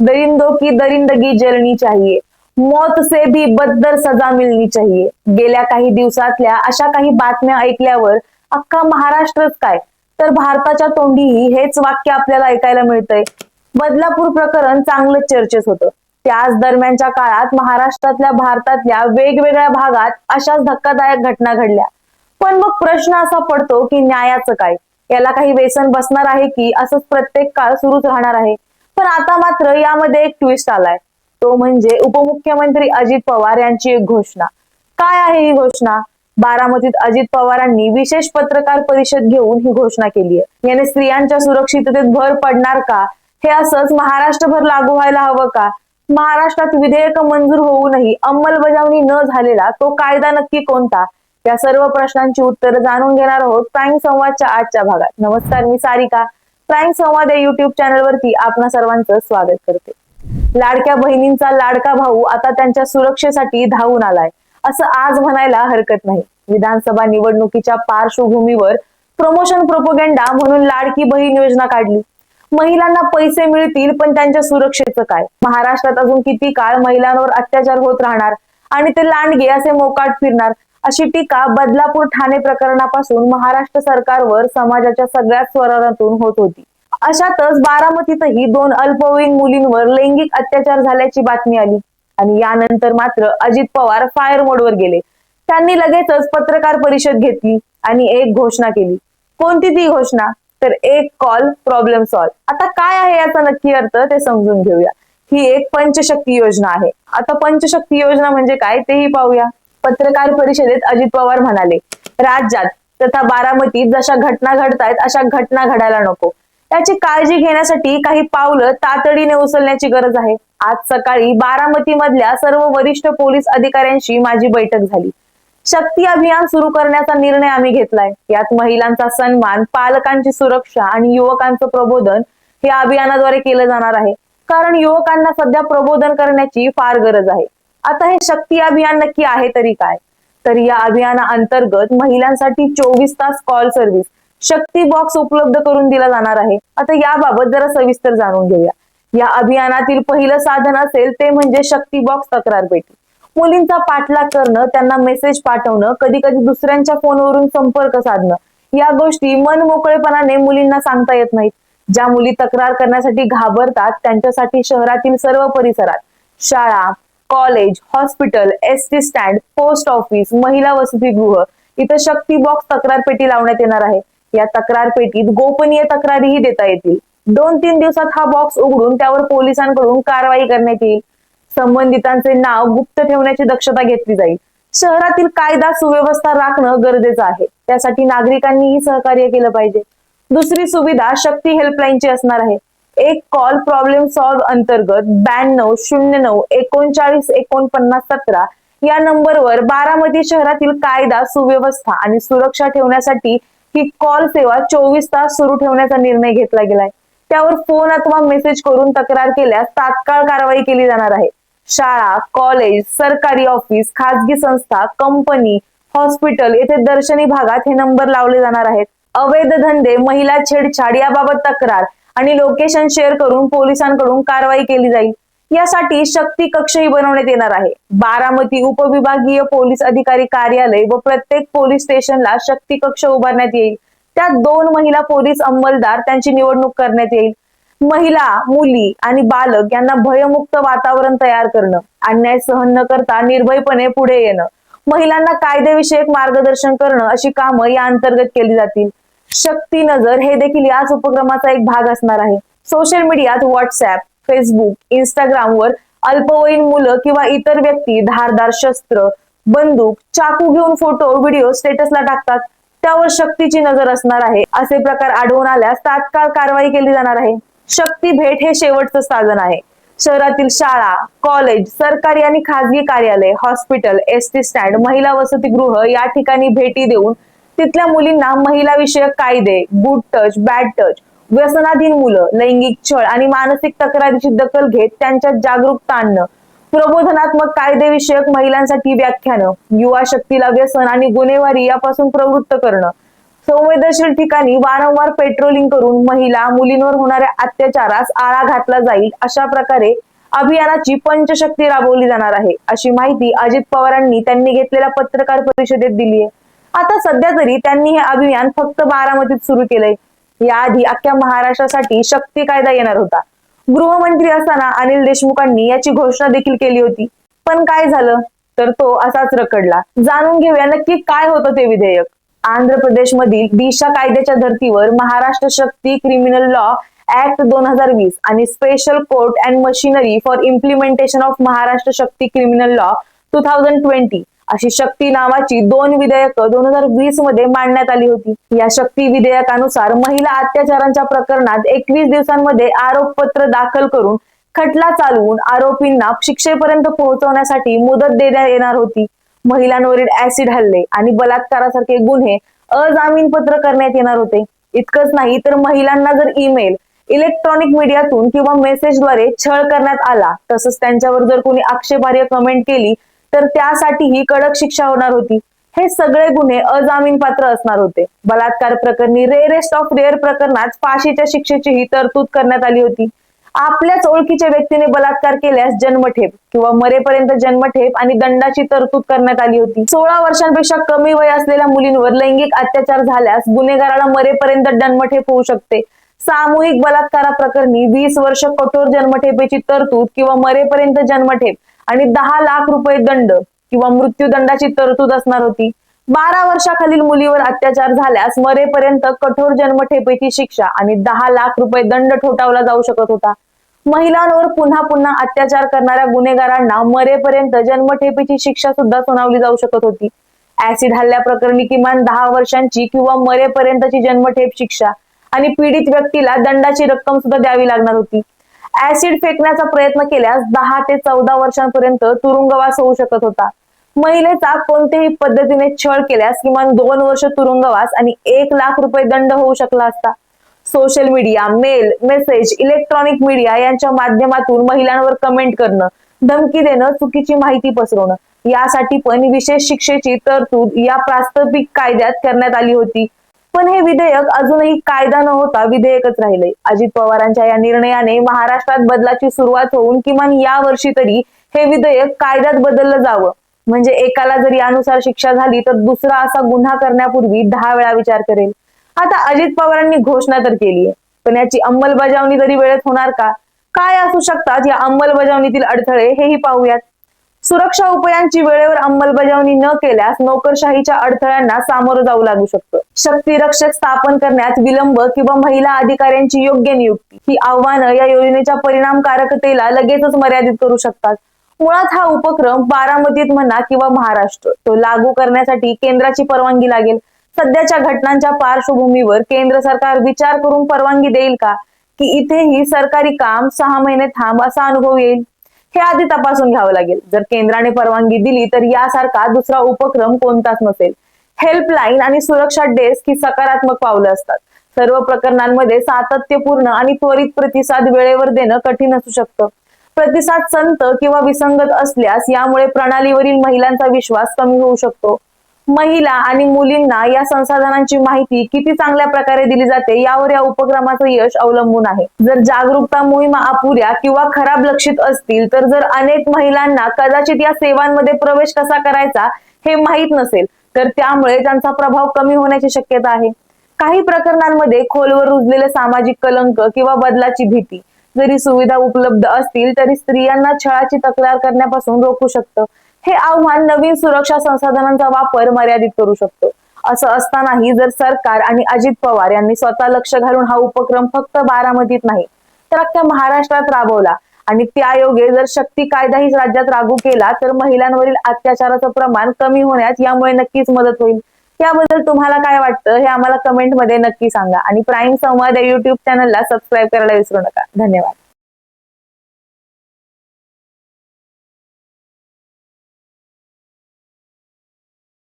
दरिंदों की दरिंदगी जलनी चाहिए। मौत से भी बदतर सजा मिळनी चाहिए। गेल्या काही दिवसातल्या अशा काही बातम्या ऐकल्यावर अख्खा महाराष्ट्रच काय? तर भारताच्या तोंडीही हेच वाक्य आपल्याला ऐकायला मिळतंय. बदलापूर प्रकरण चांगलं चर्चेत होतं. त्याच दरम्यानच्या काळात महाराष्ट्रातल्या भारतातल्या वेगवेगळ्या भागात अशाच धक्कादायक घटना घडल्या. पण मग प्रश्न असा पडतो की न्यायाचं काय? याला काही व्यसन बसणार आहे की असंच प्रत्येक काळ सुरूच राहणार आहे? पण आता मात्र यामध्ये एक ट्विस्ट आलाय. तो म्हणजे उपमुख्यमंत्री अजित पवार यांची एक घोषणा. काय आहे ही घोषणा? बारामतीत अजित पवारांनी विशेष पत्रकार परिषद घेऊन ही घोषणा केली आहे याने स्त्रियांच्या सुरक्षिततेत भर पडणार का? हे असंच महाराष्ट्रभर लागू व्हायला हवं का? महाराष्ट्रात विधेयक मंजूर होऊनही अंमलबजावणी न झालेला तो कायदा नक्की कोणता? या सर्व प्रश्नांची उत्तरं जाणून घेणार आहोत प्राईम संवादच्या आजच्या भागात. नमस्कार मी सारिका. प्राईम संवाद या युट्यूब चॅनलवरती आपणा सर्वांचं स्वागत करते. लाडक्या बहिणींचा लाडका भाऊ आता त्यांच्या सुरक्षेसाठी धावून आलाय. असं आज म्हणायला हरकत नाही. विधानसभा निवडणुकीच्या पार्श्वभूमीवर प्रमोशन प्रोपोगेंडा म्हणून लाडकी बहीण योजना काढली. महिलांना पैसे मिळतील पण त्यांच्या सुरक्षेचं काय? महाराष्ट्रात अजून किती काळ महिलांवर अत्याचार होत राहणार? आणि ते लांडगे असे मोकाट फिरणार? अशी टीका बदलापूर ठाणे प्रकरणापासून महाराष्ट्र सरकारवर समाजाच्या सगळ्याच स्वरातून होत होती. अशातच बारामतीतही दोन अल्पवयीन मुलींवर लैंगिक अत्याचार झाल्याची बातमी आली आणि यानंतर मात्र अजित पवार फायर मोडवर गेले. त्यांनी लगेचच पत्रकार परिषद घेतली आणि एक घोषणा केली. कोणती ती घोषणा? तर एक कॉल प्रॉब्लेम सॉल्व्ह. आता काय आहे याचा नक्की अर्थ ते समजून घेऊया. ही एक पंचशक्ती योजना आहे. आता पंचशक्ती योजना म्हणजे काय तेही पाहूया. पत्रकार परिषदेत अजित पवार म्हणाले राज्यात तथा बारामतीत जशा घटना घडतायत अशा घटना घडायला नको. त्याची काळजी घेण्यासाठी काही पावलं तातडीने उचलण्याची गरज आहे. आज सकाळी बारामती मधल्या सर्व वरिष्ठ पोलीस अधिकाऱ्यांशी माझी बैठक झाली. शक्ती अभियान सुरू करण्याचा निर्णय आम्ही घेतलाय. यात महिलांचा सन्मान पालकांची सुरक्षा आणि युवकांचं प्रबोधन हे अभियानाद्वारे केलं जाणार आहे. कारण युवकांना सध्या प्रबोधन करण्याची फार गरज आहे. आता हे शक्ती अभियान नक्की आहे तरी काय? तर या अभियाना अंतर्गत महिलांसाठी चोवीस तास कॉल सर्व्हिस शक्ती बॉक्स उपलब्ध करून दिला जाणार आहे. आता याबाबत जरा सविस्तर जाणून घेऊया. या अभियानातील पहिलं साधन असेल ते म्हणजे शक्ती बॉक्स तक्रार पेटी. मुलींचा पाठलाग करणं त्यांना मेसेज पाठवणं कधी कधी दुसऱ्यांच्या फोनवरून संपर्क साधणं या गोष्टी मन मोकळेपणाने मुलींना सांगता येत नाहीत. ज्या मुली तक्रार करण्यासाठी घाबरतात त्यांच्यासाठी शहरातील सर्व परिसरात शाळा college hospital S T stand post office महिला वसतिगृह इथं शक्ती बॉक्स तक्रार पेटी लावण्यात येणार आहे. या तक्रार पेटीत गोपनीय तक्रारीही देता येतील. दोन तीन दिवसात हा बॉक्स उघडून त्यावर पोलिसांकडून कारवाई करण्यात येईल. संबंधितांचे नाव गुप्त ठेवण्याची दक्षता घेतली जाईल. शहरातील कायदा सुव्यवस्था राखणं गरजेचं आहे. त्यासाठी नागरिकांनीही सहकार्य केलं पाहिजे. दुसरी सुविधा शक्ती हेल्पलाईनची असणार आहे. एक कॉल प्रॉब्लेम सॉल्व अंतर्गत ब्याण्णव शून्य नऊ एकोणचाळीस एकोणपन्नास सतरा या नंबरवर बारामती शहरातील कायदा सुव्यवस्था आणि सुरक्षा ठेवण्यासाठी ही कॉल सेवा चोवीस तास सुरू ठेवण्याचा निर्णय घेतला गेलाय. त्यावर फोन अथवा मेसेज करून तक्रार केल्यास तात्काळ कारवाई केली जाणार आहे. शाळा कॉलेज सरकारी ऑफिस खाजगी संस्था कंपनी हॉस्पिटल येथे दर्शनी भागात हे नंबर लावले जाणार आहेत. अवैध धंदे महिला छेडछाड याबाबत तक्रार आणि लोकेशन शेअर करून पोलिसांकडून कारवाई केली जाईल. यासाठी शक्ती कक्षही बनवण्यात येणार आहे. बारामती उपविभागीय पोलीस अधिकारी कार्यालय व प्रत्येक पोलीस स्टेशनला शक्ती कक्ष उभारण्यात येईल. त्यात दोन महिला पोलीस अंमलदार त्यांची निवडणूक करण्यात येईल. महिला मुली आणि बालक यांना भयमुक्त वातावरण तयार करणं अन्याय सहन न करता निर्भयपणे पुढे येणं महिलांना कायदेविषयक मार्गदर्शन करणं अशी कामं या अंतर्गत केली जातील. शक्ती नजर हे देखील याच उपक्रमाचा एक भाग असणार आहे. सोशल मीडियात व्हॉट्सअप फेसबुक इंस्टाग्रामवर अल्पवयीन मुलं किंवा इतर व्यक्ती धारदार शस्त्र बंदूक चाकू घेऊन फोटो व्हिडिओ स्टेटसला टाकतात. त्यावर शक्तीची नजर असणार आहे असे प्रकार आढळून आल्यास तात्काळ कारवाई केली जाणार आहे. शक्ती भेट हे शेवटचं साधन आहे. शहरातील शाळा कॉलेज सरकारी आणि खाजगी कार्यालय हॉस्पिटल एस टी स्टँड महिला वसतिगृह या ठिकाणी भेटी देऊन तिथल्या मुलींना महिला विषयक कायदे गुड टच बॅड टच व्यसनाधीन मुलं लैंगिक छळ आणि मानसिक तक्रारीची दखल घेत त्यांच्यात जागरूकता आणणं प्रबोधनात्मक कायदेविषयक महिलांसाठी व्याख्यानं युवा शक्तीला व्यसन आणि गुन्हेवारी यापासून प्रवृत्त करणं संवेदनशील ठिकाणी वारंवार पेट्रोलिंग करून महिला मुलींवर होणाऱ्या अत्याचारास आळा घातला जाईल अशा प्रकारे अभियानाची पंचशक्ती राबवली जाणार आहे. अशी माहिती अजित पवारांनी त्यांनी घेतलेल्या पत्रकार परिषदेत दिली आहे आता सध्या तरी त्यांनी हे अभियान फक्त बारामतीत सुरू केलंय. याआधी अख्ख्या महाराष्ट्रासाठी शक्ती कायदा येणार होता. गृहमंत्री असताना अनिल देशमुखांनी याची घोषणा देखील केली होती. पण काय झालं? तर तो असाच रखडला. जाणून घेऊया नक्की काय होतं ते विधेयक. आंध्र प्रदेश मधील दिशा कायद्याच्या धर्तीवर Maharashtra Shakti criminal law act दोन हजार वीस आणि special court and machinery for implementation of Maharashtra Shakti criminal law two thousand twenty अशी शक्ती नावाची दोन विधेयक दोन हजार वीसमध्ये मांडण्यात आली होती. या शक्ती विधेयकानुसार महिला अत्याचारांच्या प्रकरणात एकवीस दिवसांमध्ये आरोपपत्र दाखल करून खटला चालवून आरोपींना शिक्षेपर्यंत पोहोचवण्यासाठी मुदत देण्यात येणार होती. महिलांवरील ऍसिड हल्ले आणि बलात्कारासारखे गुन्हे अजामीनपत्र करण्यात येणार होते. इतकंच नाही तर महिलांना जर ईमेल इलेक्ट्रॉनिक मीडियातून किंवा मेसेजद्वारे छळ करण्यात आला तसंच त्यांच्यावर जर कोणी आक्षेपार्ह कमेंट केली तर त्यासाठीही कडक शिक्षा होणार होती. हे सगळे गुन्हे अजामीन पात्र असणार होते. बलात्कार प्रकरणी रेअरेस्ट ऑफ रेअर प्रकरणात फाशीच्या शिक्षेचीही तरतूद करण्यात आली होती. आपल्याच ओळखीच्या व्यक्तीने बलात्कार केल्यास जन्मठेप किंवा मरेपर्यंत जन्मठेप आणि दंडाची तरतूद करण्यात आली होती. सोळा वर्षांपेक्षा कमी वय असलेल्या मुलींवर लैंगिक अत्याचार झाल्यास गुन्हेगाराला मरेपर्यंत जन्मठेप होऊ शकते. सामूहिक बलात्कारा प्रकरणी वीस वर्ष कठोर जन्मठेपेची तरतूद किंवा मरेपर्यंत जन्मठेप आणि दहा लाख रुपये दंड किंवा मृत्यूदंडाची तरतूद असणार होती. बारा वर्षाखालील मुलीवर अत्याचार झाल्यास मरेपर्यंत कठोर जन्मठेपेची शिक्षा आणि दहा लाख रुपये दंड ठोठावला जाऊ शकत होता. महिलांवर पुन्हा पुन्हा अत्याचार करणाऱ्या गुन्हेगारांना मरेपर्यंत जन्मठेपेची शिक्षा सुद्धा सुनावली जाऊ शकत होती. ऍसिड हल्ल्या प्रकरणी किमान दहा वर्षांची किंवा मरेपर्यंतची जन्मठेप शिक्षा आणि पीडित व्यक्तीला दंडाची रक्कम सुद्धा द्यावी लागणार होती. ऍसिड फेकण्याचा प्रयत्न केल्यास दहा ते चौदा वर्षांपर्यंत तुरुंगवास होऊ शकत होता. महिलेचा कोणत्याही पद्धतीने छळ केल्यास किमान दोन वर्ष तुरुंगवास आणि एक लाख रुपये दंड होऊ शकला असता. Social media mail message electronic media यांच्या माध्यमातून महिलांवर कमेंट करणं धमकी देणं चुकीची माहिती पसरवणं. यासाठी पण विशेष शिक्षेची तरतूद या प्रास्ताविक कायद्यात करण्यात आली होती. पण हे विधेयक अजूनही कायदा न होता विधेयकच राहिले अजित पवारांच्या या निर्णयाने महाराष्ट्रात बदलाची सुरुवात होऊन किमान या वर्षी तरी हे विधेयक कायद्यात बदललं जावं. म्हणजे एकाला जर यानुसार शिक्षा झाली तर दुसरा असा गुन्हा करण्यापूर्वी दहा वेळा विचार करेल. आता अजित पवारांनी घोषणा तर केली आहे पण याची अंमलबजावणी तरी वेळेत होणार का? काय असू शकतात या अंमलबजावणीतील अडथळे हेही पाहूयात. सुरक्षा उपायांची वेळेवर अंमलबजावणी न केल्यास नोकरशाहीच्या अडथळ्यांना सामोरं जाऊ लागू शकतं. शक्ती रक्षक स्थापन करण्यात विलंब किंवा महिला अधिकाऱ्यांची योग्य नियुक्ती ही आव्हानं या योजनेच्या परिणामकारकतेला लगेचच मर्यादित करू शकतात. मुळात हा उपक्रम बारामतीत म्हणा किंवा महाराष्ट्र तो लागू करण्यासाठी केंद्राची परवानगी लागेल. सध्याच्या घटनांच्या पार्श्वभूमीवर केंद्र सरकार विचार करून परवानगी देईल का? की इथेही सरकारी काम सहा महिने थांब असा अनुभव येईल? हे आधी तपासून घ्यावं लागेल. जर केंद्राने परवानगी दिली तर यासारखा दुसरा उपक्रम कोणताच नसेल. हेल्पलाईन आणि सुरक्षा डेस्क ही सकारात्मक पावलं असतात. सर्व प्रकरणांमध्ये सातत्यपूर्ण आणि त्वरित प्रतिसाद वेळेवर देणं कठीण असू शकतं. प्रतिसाद संत किंवा विसंगत असल्यास यामुळे प्रणालीवरील महिलांचा विश्वास कमी होऊ शकतो. महिला आणि मुलींना या संसाधनांची माहिती किती चांगल्या प्रकारे दिली जाते यावर या उपक्रमाचं यश अवलंबून आहे. जर जागरूकता मोहिमा अपुऱ्या किंवा खराब लक्षित असतील तर जर अनेक महिलांना कदाचित या सेवांमध्ये प्रवेश कसा करायचा हे माहीत नसेल तर त्यामुळे त्यांचा प्रभाव कमी होण्याची शक्यता आहे. काही प्रकरणांमध्ये खोलवर रुजलेले सामाजिक कलंक किंवा बदलाची भीती जरी सुविधा उपलब्ध असतील तरी स्त्रियांना छळाची तक्रार करण्यापासून रोखू शकतं. हे आव्हान नवीन सुरक्षा संसाधनांचा वापर मर्यादित करू शकतो. असं असतानाही जर सरकार आणि अजित पवार यांनी स्वतः लक्ष घालून हा उपक्रम फक्त बारामतीत नाही तर अख्ख्या महाराष्ट्रात राबवला. आणि त्यायोगे जर शक्ती कायदाही राज्यात लागू केला तर महिलांवरील अत्याचाराचं प्रमाण कमी होण्यात यामुळे नक्कीच मदत होईल. याबद्दल तुम्हाला काय वाटतं हे आम्हाला कमेंटमध्ये नक्की सांगा. आणि प्राईम संवाद या युट्यूब चॅनलला सबस्क्राईब करायला विसरू नका. धन्यवाद.